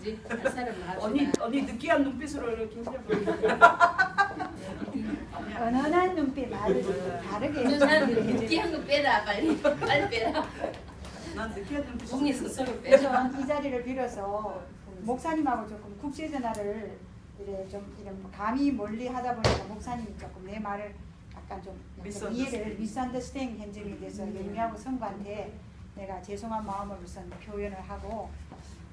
그지? 할 사람은 합시다. 언니 언니 느끼한 눈빛으로 이렇게 해보니까 은은한 눈빛 말을 좀 다르게 저 사람들. 느끼한 거 빼라 빨리 빨리 빼라. 난 느끼한 눈빛으로 공이 스스로 빼. 그래서 이 자리를 빌어서 목사님하고 조금 국제 전화를 이래 좀 이런 감히 멀리 하다 보니까 목사님이 조금 내 말을 약간 좀 약간 Misunderstanding. 이해를 미스언더스탠 현정에 대해서 음. 영미하고 성부한테 내가 죄송한 마음을 우선 표현을 하고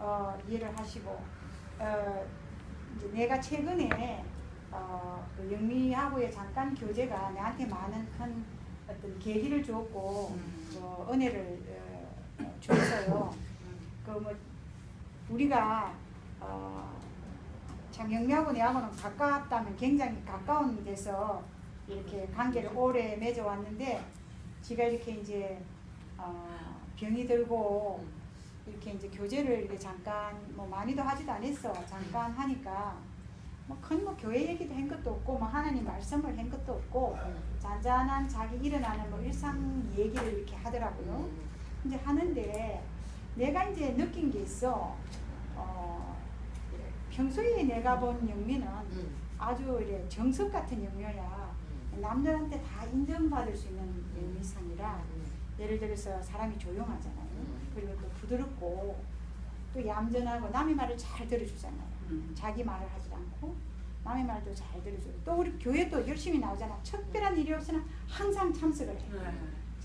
어, 이해를 하시고 어, 내가 최근에 어, 그 영미하고의 잠깐 교제가 나한테 많은 큰 어떤 계기를 주었고 음. 어, 은혜를 어, 줬어요. 그뭐 우리가 어, 참 영미하고 내하고는 가깝다면 굉장히 가까운 데서 이렇게 관계를 오래 맺어왔는데 지가 이렇게 이제 어, 병이 들고 이렇게 이제 교제를 이렇게 잠깐 뭐 많이도 하지도 않았어 잠깐 하니까 뭐큰뭐 교회 얘기도 한 것도 없고 뭐 하나님 말씀을 한 것도 없고 잔잔한 자기 일어나는 뭐 일상 얘기를 이렇게 하더라고요. 이제 하는데 내가 이제 느낀 게 있어. 어, 평소에 내가 본 영미는 아주 이래 정석 같은 영미야. 남들한테 다 인정받을 수 있는 영미상이라 예를 들어서 사람이 조용하잖아요. 그리고 또 부드럽고 또 얌전하고 남의 말을 잘 들어주잖아요. 음. 자기 말을 하지 않고 남의 말도 잘 들어주고 또 우리 교회도 열심히 나오잖아. 특별한 일이 없으나 항상 참석을 해. 네.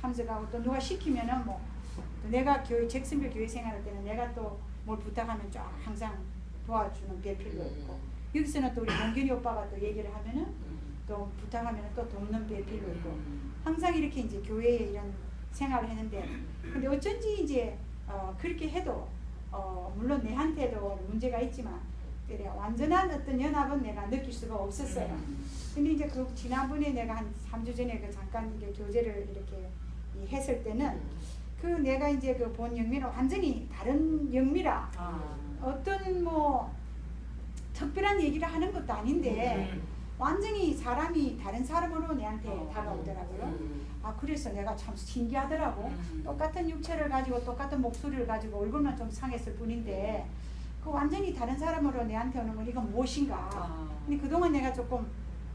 참석하고 또 누가 시키면은 뭐또 내가 교회 잭슨빌 교회 생활할 때는 내가 또 뭘 부탁하면 쫙 항상 도와주는 배필도 있고 여기서는 또 우리 동균이 오빠가 또 얘기를 하면은 또 부탁하면은 또 돕는 배필도 있고 항상 이렇게 이제 교회에 이런 생활을 했는데 근데 어쩐지 이제 어 그렇게 해도 어 물론 내한테도 문제가 있지만 그래 완전한 어떤 연합은 내가 느낄 수가 없었어요. 근데 이제 그 지난번에 내가 한 3주 전에 그 잠깐 이게 교제를 이렇게 이 했을 때는 그 내가 이제 그 본 영미는 완전히 다른 영미라 아. 어떤 뭐 특별한 얘기를 하는 것도 아닌데 음. 완전히 사람이 다른 사람으로 내한테 어. 다가오더라고요. 아 그래서 내가 참 신기하더라고. 음. 똑같은 육체를 가지고 똑같은 목소리를 가지고 얼굴만 좀 상했을 뿐인데 그 완전히 다른 사람으로 내한테 오는 건 이건 무엇인가. 아. 근데 그동안 내가 조금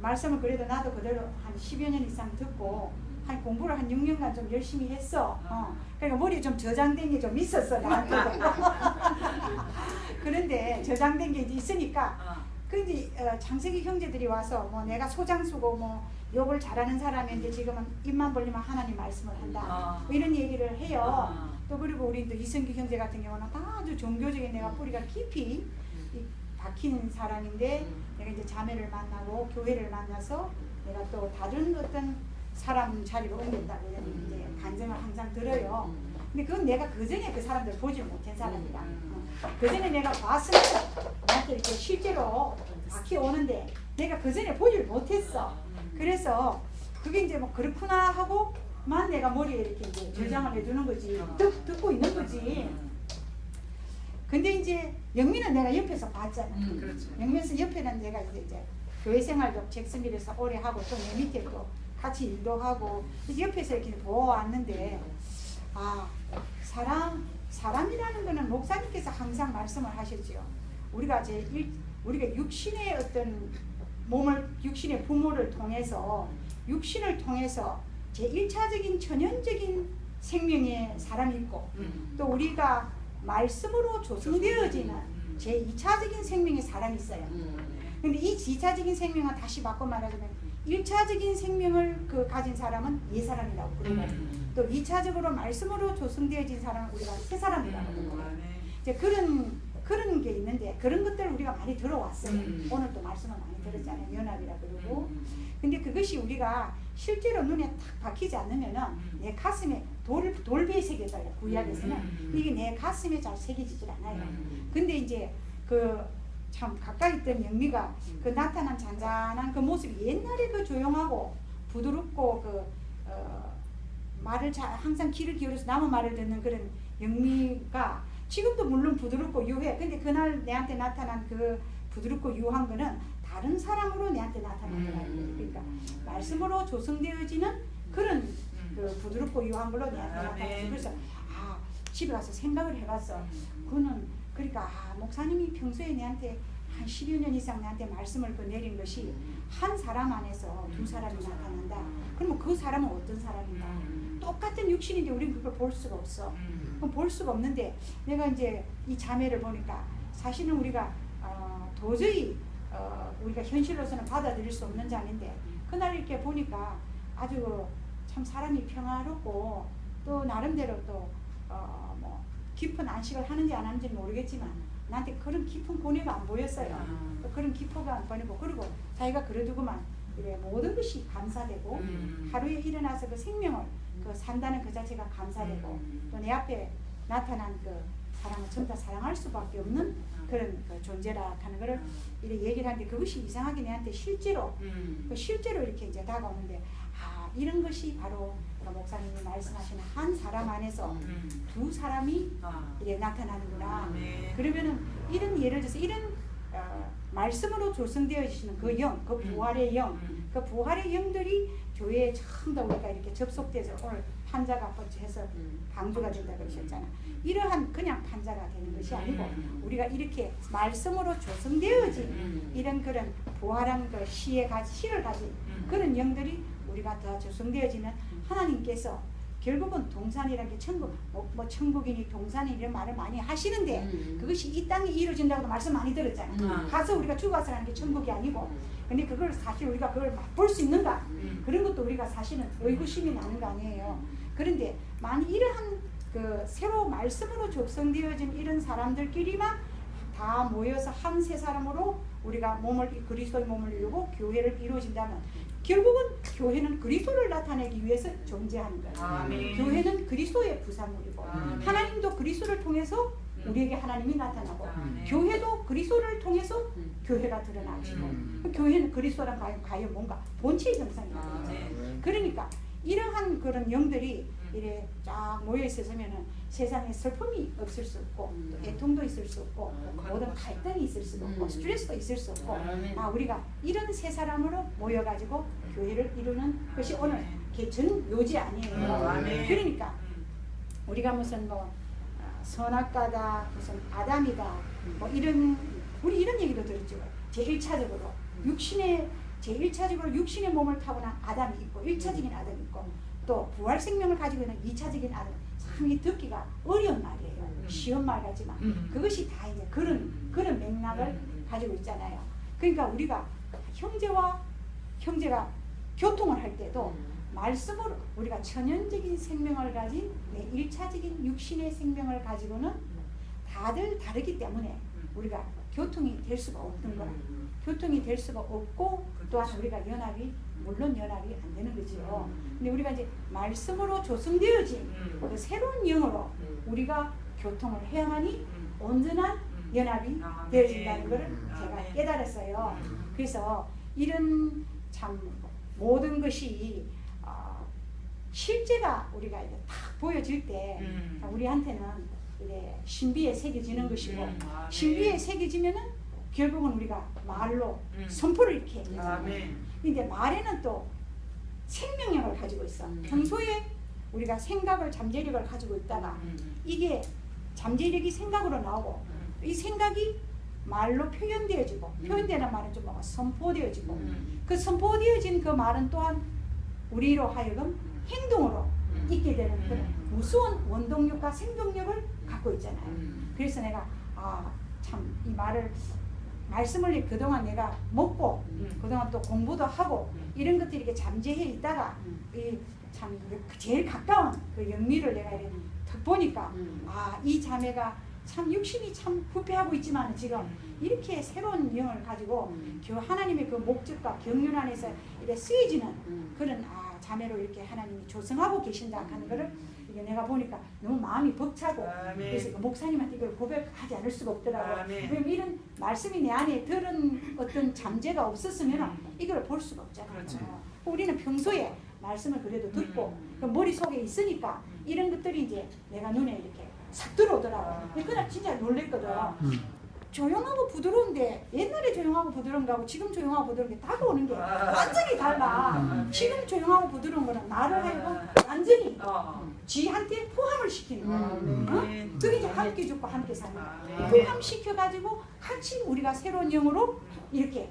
말씀을 그래도 나도 그대로 한 10여 년 이상 듣고 한 공부를 한 6년간 좀 열심히 했어. 어. 그러니까 머리에 좀 저장된 게 좀 있었어 나한테도. 그런데 저장된 게 있으니까 아. 그 이제 어, 장세기 형제들이 와서 뭐 내가 소장수고 뭐 욕을 잘하는 사람인데 지금은 입만 벌리면 하나님 말씀을 한다. 아. 뭐 이런 얘기를 해요. 아. 또 그리고 우리 또 이승기 형제 같은 경우는 다 아주 종교적인 내가 뿌리가 깊이 이 박힌 사람인데 내가 이제 자매를 만나고 교회를 만나서 내가 또 다른 어떤 사람 자리로 옮겼다고 이제 간증을 항상 들어요. 근데 그건 내가 그 전에 그 사람들 보지를 못한 사람이다. 그 전에 내가 봤으면 나한테 이렇게 실제로 박히 오는데 내가 그 전에 보지를 못했어. 그래서 그게 이제 뭐 그렇구나 하고 만 내가 머리에 이렇게 이제 저장을 해두는 거지. 듣, 듣고 있는 거지. 근데 이제 영민은 내가 옆에서 봤잖아. 음. 그렇죠. 영민에서 옆에는 내가 이제, 이제 교회 생활도 잭슨빌에서 오래 하고 또 내 밑에 또 같이 일도 하고 옆에서 이렇게 보아왔는데 아 사람 사람이라는 거는 목사님께서 항상 말씀을 하셨죠. 우리가 제 일, 우리가 육신의 어떤 몸을 육신의 부모를 통해서 육신을 통해서 제 1차적인 천연적인 생명의 사람이 있고 음. 또 우리가 말씀으로 조성되어지는 제 2차적인 생명의 사람이 있어요. 근데 이 2차적인 생명은 다시 바꿔 말하자면 1차적인 생명을 그 가진 사람은 옛사람이라고 그러고 음. 또 2차적으로 말씀으로 조성되어진 사람은 우리가 새사람이라고 음. 그러고 아, 네. 이제 그런 그런 게 있는데 그런 것들을 우리가 많이 들어왔어요. 음. 오늘 또 말씀을 많이 들었잖아요. 연합이라 그러고. 음. 근데 그것이 우리가 실제로 눈에 탁 박히지 않으면은 음. 내 가슴에 돌 돌배 새겨져요. 구약에서는 음. 이게 내 가슴에 잘 새겨지질 않아요. 음. 근데 이제 그 참 가까이 있던 영미가 그 나타난 잔잔한 그 모습이 옛날에 그 조용하고 부드럽고 그 어, 말을 잘 항상 귀를 기울여서 남의 말을 듣는 그런 영미가 지금도 물론 부드럽고 유해. 근데 그날 내한테 나타난 그 부드럽고 유한 거는 다른 사람으로 내한테 나타나더라고요. 음. 그러니까 말씀으로 조성되어지는 그런 음. 그 부드럽고 유한 걸로 내한테 아, 나타났어요. 네. 그래서 아 집에 가서 생각을 해봤어. 그는 그러니까 아, 목사님이 평소에 내한테 한 10여 년 이상 나한테 말씀을 그 내린 것이 한 사람 안에서 두 사람이 나타난다. 그러면 그 사람은 어떤 사람인가? 똑같은 육신인데 우리는 그걸 볼 수가 없어. 그럼 볼 수가 없는데 내가 이제 이 자매를 보니까 사실은 우리가 어, 도저히 어, 우리가 현실로서는 받아들일 수 없는 자인데 그날 이렇게 보니까 아주 참 사람이 평화롭고 또 나름대로 또 어, 뭐 깊은 안식을 하는지 안 하는지는 모르겠지만 나한테 그런 깊은 고뇌가 안 보였어요. 아. 그런 기포가 안 보이고 그리고 자기가 그래두고만 이래 모든 것이 감사되고 음. 하루에 일어나서 그 생명을 그 산다는 그 자체가 감사되고 음. 또내 앞에 나타난 그 사람을 전부 다 사랑할 수밖에 없는 그런 그 존재라 하는 거를 이렇게 얘기를 하는데 그것이 이상하게 내한테 실제로 그 실제로 이렇게 이제 다가오는데 아 이런 것이 바로 그 목사님이 말씀하시는 한 사람 안에서 두 사람이 이렇게 나타나는구나. 네. 그러면은 이런 예를 들어서 이런 어, 말씀으로 조성되어지시는 그 영, 그 부활의 영, 그 부활의 영들이 교회에 전부 다 우리가 이렇게 접속돼서 오늘 판자가 해서 방주가 된다 그러셨잖아. 이러한 그냥 판자가 되는 것이 아니고 우리가 이렇게 말씀으로 조성되어진 이런 그런 부활한 그 시에 가지 시를 가진 그런 영들이 우리가 더 조성되어지면 하나님께서 결국은 동산이라는 게 천국 뭐, 뭐 천국이니 동산이 이런 말을 많이 하시는데 그것이 이 땅에 이루어진다고 말씀 많이 들었잖아. 음. 가서 우리가 죽어서 하는 게 천국이 아니고 근데 그걸 사실 우리가 그걸 맛볼 수 있는가? 그런 것도 우리가 사실은 의구심이 나는 거 아니에요. 그런데 만약 이러한 그 새로 말씀으로 적성되어진 이런 사람들끼리만 다 모여서 한 세 사람으로 우리가 몸을 그리스도의 몸을 이루고 교회를 이루어진다면 결국은 교회는 그리스도를 나타내기 위해서 존재하는 거예요. 아멘. 교회는 그리스도의 부산물이고 아멘. 하나님도 그리스도를 통해서 음. 우리에게 하나님이 나타나고 아멘. 교회도 그리스도를 통해서 교회가 드러나지고 음. 그 교회는 그리스도랑 과연, 과연 뭔가 본체의 형상이거든요. 아멘. 그러니까 이러한 그런 영들이 음. 이래 쫙 모여 있으면은 세상에 슬픔이 없을 수 없고 또 애통도 있을 수 없고 음. 모든 갈등이 있을 수도 없고 음. 스트레스도 있을 수 없고. 아 우리가 이런 세 사람으로 모여가지고 교회를 이루는 것이 오늘 아멘. 개전 요지 아니에요. 음. 아멘. 그러니까 우리가 무슨 뭐 아, 선악과다 무슨 아담이다 뭐 이런 우리 이런 얘기도 들었죠. 제1차적으로 육신의 제1차적으로 육신의 몸을 타고난 아담이 있고 1차적인 아담이 있고 또 부활 생명을 가지고 있는 2차적인 아담 참이 듣기가 어려운 말이에요. 음. 쉬운 말 같지만 음. 그것이 다 이제 그런 그런 맥락을 음. 가지고 있잖아요. 그러니까 우리가 형제와 형제가 교통을 할 때도 말씀으로 우리가 천연적인 생명을 가진 내 1차적인 육신의 생명을 가지고는 다들 다르기 때문에 우리가 교통이 될 수가 없는 거라. 교통이 될 수가 없고 또한 우리가 연합이 물론 연합이 안 되는 거죠. 근데 우리가 이제 말씀으로 조성되어진 그 새로운 영으로 우리가 교통을 해야만이 온전한 연합이. 되어진다는 것을 제가. 깨달았어요. 그래서 이런 참 모든 것이 어, 실제가 우리가 이제 탁 보여질 때 음. 우리한테는 신비에 새겨지는 것이고 음, 아멘. 신비에 새겨지면은 결국은 우리가 말로 음. 선포를 이렇게 해야 되잖아요. 아멘. 근데 말에는 또 생명력을 가지고 있어. 음. 평소에 우리가 생각을 잠재력을 가지고 있다가 음. 이게 잠재력이 생각으로 나오고 이 생각이 말로 표현되어지고 음. 표현되는 말은 좀 뭔가 선포되어지고 음. 그 선포되어진 그 말은 또한 우리로 하여금 행동으로 음. 있게 되는 그런 음. 무 수한 원동력과 생동력을 갖고 있잖아요. 음. 그래서 내가 아 참 이 말을 말씀을 그동안 내가 먹고 음. 그동안 또 공부도 하고 음. 이런 것들이 이렇게 잠재해 있다가 이참 제일 가까운 그 영미를 내가 이렇게 탁 보니까 아 이 자매가 참 육신이 참 부패하고 있지만 지금 이렇게 새로운 영을 가지고 교 하나님의 그 목적과 경륜 안에서 이렇게 쓰여지는 그런 아 자매로 이렇게 하나님이 조성하고 계신다 하는 거를 이게 내가 보니까 너무 마음이 벅차고 아멘. 그래서 그 목사님한테 이걸 고백하지 않을 수가 없더라고. 아멘. 왜냐면 이런 말씀이 내 안에 들은 어떤 잠재가 없었으면 음. 이걸 볼 수가 없잖아요. 그렇죠. 우리는 평소에 말씀을 그래도 듣고 음. 그 머릿속에 있으니까 이런 것들이 이제 내가 눈에 이렇게 싹 들어오더라고. 아. 근데 그날 진짜 놀랬거든. 아. 조용하고 부드러운데 옛날에 조용하고 부드러운 거하고 지금 조용하고 부드러운 게 다가오는 게 완전히 달라. 아, 네. 지금 조용하고 부드러운 거는 나를 하여금 완전히 어. 지한테 포함을 시키는 거야. 아, 어? 네. 그게 이제 함께 죽고 함께 사는 거야. 아, 네. 포함시켜가지고 같이 우리가 새로운 영으로 이렇게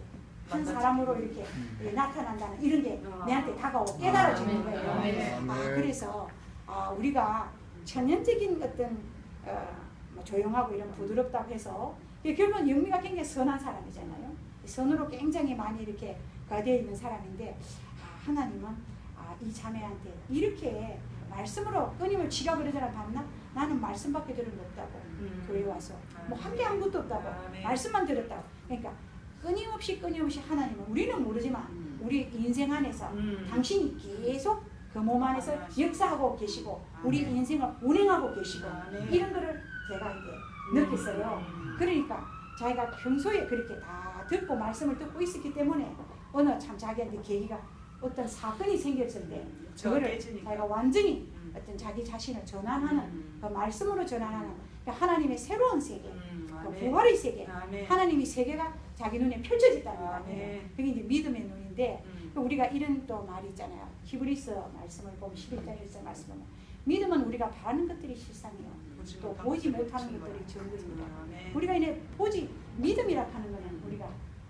한. 사람으로 이렇게 예, 나타난다는 이런 게 아. 내한테 다가오고 깨달아지는 아, 거예요. 네. 아, 그래서 아, 우리가 천연적인 어떤 어, 뭐 조용하고 이런 부드럽다고 해서 이게 결국은 영미가 굉장히 선한 사람이잖아요. 선으로 굉장히 많이 이렇게 가되어 있는 사람인데 아, 하나님은 아, 이 자매한테 이렇게 말씀으로 끊임을 지가 그러잖아 봤나? 나는 말씀밖에 들은 거 없다고 음. 교회 와서 뭐 한 게 아무것도 없다고 아멘. 말씀만 들었다고 그러니까 끊임없이 끊임없이 하나님은 우리는 모르지만 음. 우리 인생 안에서 음. 당신이 계속 그 몸 안에서. 역사하고 계시고 우리. 인생을 운행하고 계시고. 이런 거를 제가 이제 느꼈어요. 음. 그러니까 자기가 평소에 그렇게 다 듣고 말씀을 듣고 있었기 때문에 어느 참 자기한테 계기가 어떤 사건이 생겼을 때 저가 그거를. 자기가 완전히 음. 어떤 자기 자신을 전환하는 음. 그 말씀으로 전환하는 그 하나님의 새로운 세계 음, 그. 부활의 세계 아멘. 하나님의 세계가 자기 눈에 펼쳐졌다는 거 아멘. 아니에요. 그게 이제 믿음의 눈인데 우리가 이런 또 말이 있잖아요. 히브리서 말씀을 보면 11장 1절 말씀 보면 믿음은 우리가 바라는 것들이 실상이요. 보지 또 것들을 못하는 것들이. 아멘. 우리가 이제 보지 믿음이라 하는 거는 우리가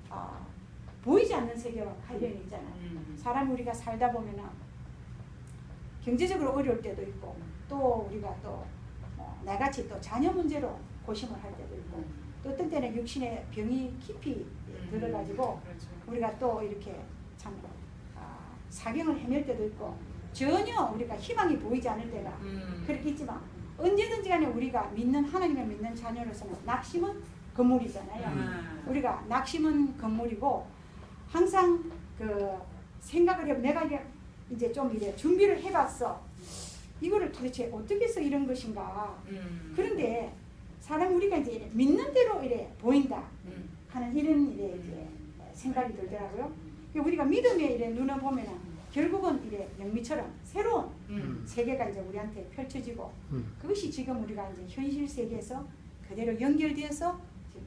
아, 보이지 않는 세계와 관련이 있잖아요. 음. 사람 우리가 살다 보면은 경제적으로 어려울 때도 있고 또 우리가 또 어, 나같이 또 자녀 문제로 고심을 할 때도 있고 또 어떤 때는 육신의 병이 깊이 음. 들어가지고 그렇죠. 우리가 또 이렇게 참 아, 사경을 헤맬 때도 있고 전혀 우리가 희망이 보이지 않을 때가 음. 그렇게 있지만 언제든지 간에 우리가 믿는 하나님을 믿는 자녀로서는 낙심은 건물이잖아요. 음. 우리가 낙심은 건물이고 항상 그 생각을 해 내가 이제 좀 이래 준비를 해봤어. 이거를 도대체 어떻게 해서 이런 것인가. 음. 그런데 사람 우리가 이제 믿는 대로 이래 보인다 음. 하는 이런 이제 생각이 들더라고요. 그 우리가 믿음의 이래 눈을 보면은 결국은 이래 영미처럼 새로운 음. 세계가 이제 우리한테 펼쳐지고 음. 그것이 지금 우리가 이제 현실 세계에서 그대로 연결되어서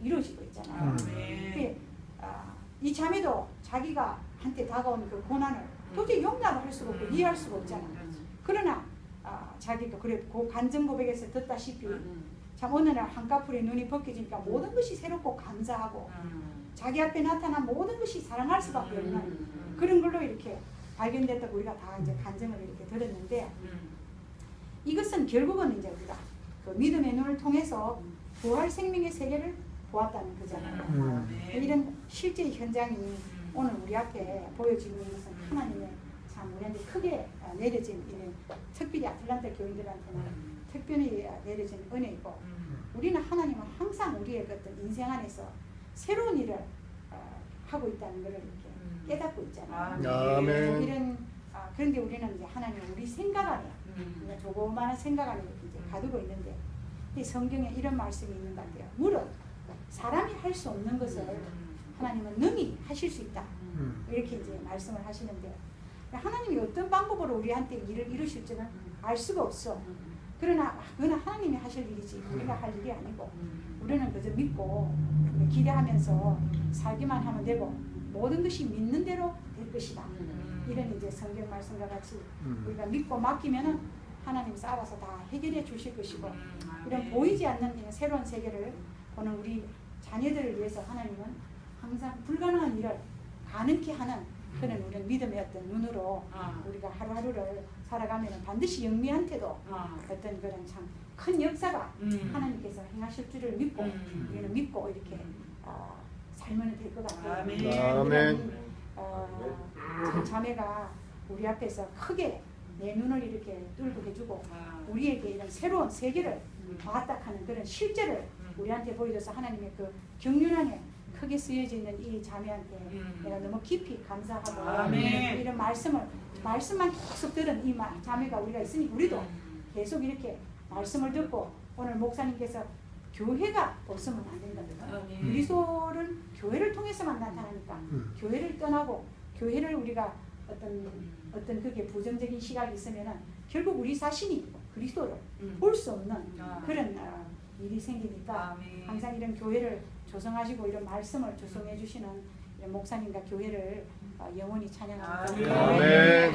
이루어지고 있잖아요. 아멘. 그, 아, 이 자매도 자기가 한테 다가오는 그 고난을 도저히 용납을 할 수가 없고 음. 이해할 수가 없잖아. 그렇지. 그러나 아, 자기가 그래 그 간증 고백에서 듣다시피 음. 참 어느 날 한꺼풀에 눈이 벗겨지니까 모든 것이 새롭고 감사하고 음. 자기 앞에 나타난 모든 것이 사랑할 수밖에 없는 음. 그런 걸로 이렇게 발견됐다고 우리가 다 이제 간증을 이렇게 들었는데 음. 이것은 결국은 이제 우리가 그 믿음의 눈을 통해서 부활 생명의 세계를 보았다는 거잖아요. 음. 아멘. 이런 실제 현장이 음. 오늘 우리 앞에 보여지고 있는 것은 하나님의 참 우리한테 크게 아, 내려진 이런 특별히 아틀란타 교인들한테는 특별히 아, 내려진 은혜이고 음. 우리는 하나님은 항상 우리의 그 어떤 인생 안에서 새로운 일을 어, 하고 있다는 것을 이렇게 음. 깨닫고 있잖아요. 아멘. 이런 아, 그런데 우리는 이제 하나님 우리 생각 안에 음. 우리가 조그마한 생각 안에 이제 가두고 있는데 이 성경에 이런 말씀이 있는 것 같아요. 무릇 사람이 할 수 없는 것을 하나님은 능히 하실 수 있다. 음. 이렇게 이제 말씀을 하시는데 하나님이 어떤 방법으로 우리한테 일을 이루실지는 알 수가 없어. 그러나 그거는 하나님이 하실 일이지 우리가 할 일이 아니고 우리는 그저 믿고 기대하면서 살기만 하면 되고 모든 것이 믿는 대로 될 것이다. 이런 이제 성경 말씀과 같이 음. 우리가 믿고 맡기면은 하나님께서 알아서 다 해결해 주실 것이고 음. 이런 보이지 않는 이런 새로운 세계를 보는 우리 자녀들을 위해서 하나님은 항상 불가능한 일을 가능케 하는 그런 우리는 믿음의 어떤 눈으로 아. 우리가 하루하루를 살아가면 반드시 영미한테도 아. 어떤 그런 참 큰 역사가 음. 하나님께서 행하실 줄을 믿고 음. 우리는 믿고 이렇게 어, 살면 될 것 같아요. 아멘. 아멘. 어, 참 자매가 우리 앞에서 크게 내 눈을 이렇게 뚫고 해주고 아. 우리에게 이런 새로운 세계를 봤다 하는 그런 실제를 음. 우리한테 보여줘서 하나님의 그 경륜안에 크게 쓰여져 있는 이 자매한테 음. 내가 너무 깊이 감사하고 아멘. 이런 말씀을 말씀만 계속 들은 이 마- 자매가 우리가 있으니 우리도 음. 계속 이렇게 말씀을 듣고 오늘 목사님께서 교회가 없으면 안 된답니다. 아멘. 그리스도는 교회를 통해서만 나타나니까 음. 교회를 떠나고 교회를 우리가 어떤 어떤 그게 부정적인 시각이 있으면은 결국 우리 자신이 그리스도를 음. 볼수 없는 아. 그런 어, 일이 생기니까 아멘. 항상 이런 교회를 조성하시고 이런 말씀을 조성해 주시는 이런 목사님과 교회를 어, 영원히 찬양합니다. 아멘. 아멘.